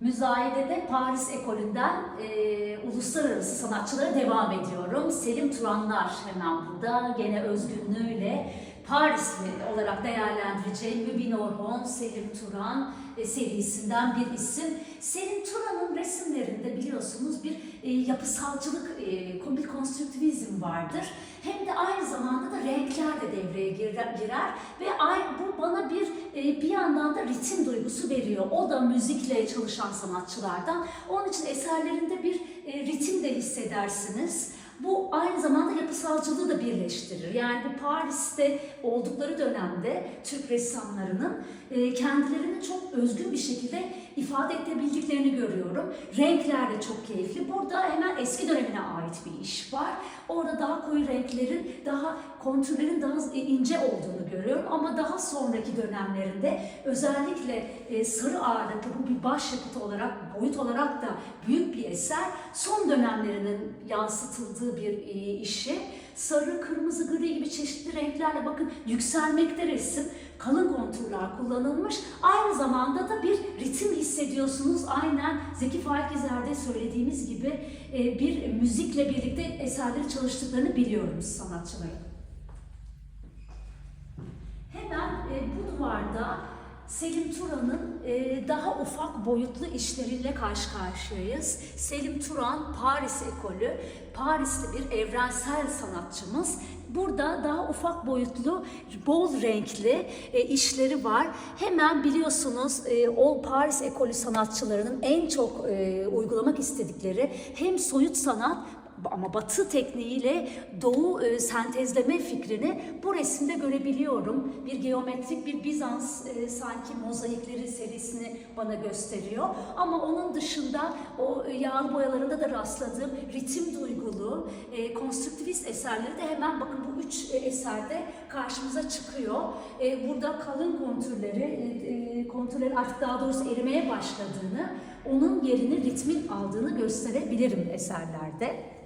Müzayede'de Paris ekolünden e, uluslararası sanatçılara devam ediyorum. Selim Turanlar hemen burada gene özgünlüğüyle Parisli olarak değerlendireceğim Mübin Orhon, Selim Turan e, serisinden bir isim. Selim Turan'ın resimlerinde biliyorsunuz bir e, yapısalcılık, e, komik konstrüktivizm vardır. Hem de aynı zamanda da renkler de devreye girer, girer ve ay, bu bana e, bir yandan da ritim duygusu veriyor. O da müzikle çalışan sanatçılardan. Onun için eserlerinde bir e, ritim de hissedersiniz. Bu aynı zamanda yapısalcılığı da birleştirir. Yani bu Paris'te oldukları dönemde Türk ressamlarının e, kendilerini çok özgün bir şekilde ifade edebildiklerini görüyorum. Renkler de çok keyifli. Burada hemen eski dönemine ait bir iş var. Orada daha koyu renklerin, daha kontürlerin daha ince olduğunu görüyorum. Ama daha sonraki dönemlerinde özellikle e, sarı ağırlıklı bu bir başyapıt olarak, boyut olarak da büyük bir eser. Son dönemlerinin yansıtıldığı bir e, işi. Sarı, kırmızı, gri gibi çeşitli renklerle bakın yükselmekte resim. Kalın konturlar kullanılmış. Aynı zamanda da bir ritim hissediyorsunuz. Aynen Zeki Faik İzer'de söylediğimiz gibi e, bir müzikle birlikte eserleri çalıştıklarını biliyoruz sanatçıların. Hemen e, bu duvarda Selim Turan'ın e, daha ufak boyutlu işleriyle karşı karşıyayız. Selim Turan Paris ekolü, Parisli bir evrensel sanatçımız. Burada daha ufak boyutlu, bol renkli e, işleri var. Hemen biliyorsunuz e, o Paris ekolü sanatçılarının en çok e, uygulamak istedikleri hem soyut sanat ama batı tekniğiyle doğu e, sentezleme fikrini bu resimde görebiliyorum. Bir geometrik bir Bizans e, sanki mozaikleri serisini bana gösteriyor. Ama onun dışında o e, yağlı boyalarında da rastladığım ritim duygulu, e, konstrüktivist eserleri de hemen bakın bu üç e, eserde karşımıza çıkıyor. E, burada kalın kontürleri, e, e, kontürlerin artık daha doğrusu erimeye başladığını, onun yerini ritmin aldığını gösterebilirim eserlerde.